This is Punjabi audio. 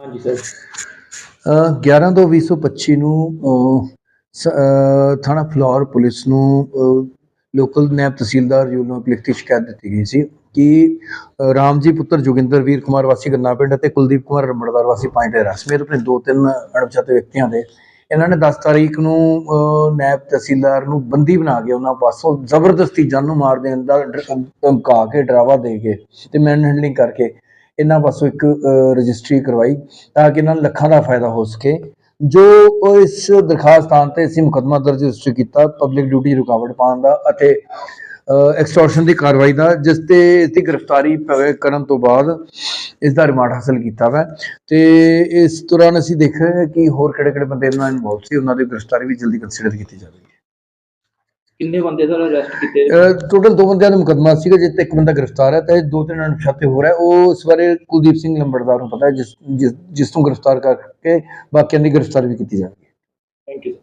ਹਾਂਜੀ ਸਰ। 11 ਤੋਂ 2025 ਨੂੰ ਥਾਣਾ ਫਲੋਰ ਪੁਲਿਸ ਨੂੰ ਲੋਕਲ ਨਾਇਬ ਤਹਿਸੀਲਦਾਰ ਵੱਲੋਂ ਇੱਕ ਲਿਖਤੀ ਸ਼ਿਕਾਇਤ ਦਿੱਤੀ ਗਈ ਸੀ ਕਿ ਰਾਮਜੀ ਪੁੱਤਰ ਜੋਗਿੰਦਰ ਵੀਰ ਕੁਮਾਰ ਵਾਸੀ ਗੰਨਾ ਪਿੰਡ ਅਤੇ ਕੁਲਦੀਪ ਕੁਮਾਰ ਰਮੜਦਾਰ ਵਾਸੀ ਪੰਜ ਡੇਰਾ ਸਮੇਤ ਆਪਣੇ ਦੋ ਤਿੰਨ ਅਣਪਛਾਤੇ ਵਿਅਕਤੀਆਂ ਦੇ। ਇਹਨਾਂ ਨੇ 10 ਤਾਰੀਖ ਨੂੰ ਅ, ਨਾਇਬ ਤਹਿਸੀਲਦਾਰ ਨੂੰ ਬੰਦੀ ਬਣਾ ਕੇ ਉਹਨਾਂ ਪਾਸੋਂ ਜ਼ਬਰਦਸਤੀ ਜਾਨੋਂ ਮਾਰ ਦੇਣ ਦਾ ਧਮਕਾ ਕੇ ਡਰਾਵਾ ਦੇ ਕੇ ਤੇ ਮੈਨ ਹੈਂਡਲਿੰਗ ਕਰਕੇ ਇਹਨਾਂ ਪਾਸੋਂ ਇੱਕ ਰਜਿਸਟਰੀ ਕਰਵਾਈ ਤਾਂ ਕਿ ਇਹਨਾਂ ਨੂੰ ਲੱਖਾਂ ਦਾ ਫਾਇਦਾ ਹੋ ਸਕੇ। ਜੋ ਉਹ ਇਸ ਦਰਖਾਸਤਾਂ ਤੇ ਅਸੀਂ ਮੁਕੱਦਮਾ ਦਰਜ ਰਜਿਸਟਰ ਕੀਤਾ ਪਬਲਿਕ ਡਿਊਟੀ ਰੁਕਾਵਟ ਪਾਉਣ ਦਾ ਅਤੇ ਐਕਸਟੋਰਸ਼ਨ ਦੀ ਕਾਰਵਾਈ ਦਾ, ਜਿਸ ਤੇ ਇਸ ਦੀ ਗ੍ਰਿਫਤਾਰੀ ਪਵੇ ਕਰਨ ਤੋਂ ਬਾਅਦ ਇਸ ਦਾ ਰਿਮਾਂਡ ਹਾਸਲ ਕੀਤਾ ਵਾ। ਤੇ ਇਸ ਦੌਰਾਨ ਅਸੀਂ ਦੇਖਿਆ ਕਿ ਹੋਰ ਕਿਹੜੇ ਕਿਹੜੇ ਬੰਦੇ ਇਹਨਾਂ ਨਾਲ ਇਨਵੋਲਵ ਸੀ, ਉਹਨਾਂ ਦੀ ਗ੍ਰਿਫਤਾਰੀ ਵੀ ਜਲਦੀ ਕੰਸੀਡਰ ਕੀਤੀ ਜਾਵੇਗੀ। ਕਿੰਨੇ ਬੰਦੇ ਸਰ ਅਰੈਸਟ ਕੀਤੇ? ਟੋਟਲ ਦੋ ਬੰਦਿਆਂ ਦਾ ਮੁਕੱਦਮਾ ਸੀਗਾ ਜਿਸ ਤੇ ਇੱਕ ਬੰਦਾ ਗ੍ਰਿਫਤਾਰ ਹੈ ਤੇ ਦੋ ਤਿੰਨ ਅਣਪਛਾਤੇ ਹੋ ਰਿਹਾ ਉਹ ਇਸ ਬਾਰੇ ਕੁਲਦੀਪ ਸਿੰਘ ਲੰਬੜਦਾਰ ਨੂੰ ਪਤਾ ਹੈ ਜਿਸ ਜਿਸ- ਤੋਂ ਗ੍ਰਿਫਤਾਰ ਕਰਕੇ ਬਾਕੀਆਂ ਦੀ ਗ੍ਰਿਫਤਾਰੀ ਵੀ ਕੀਤੀ ਜਾਵੇਗੀ ਥੈਂਕ ਯੂ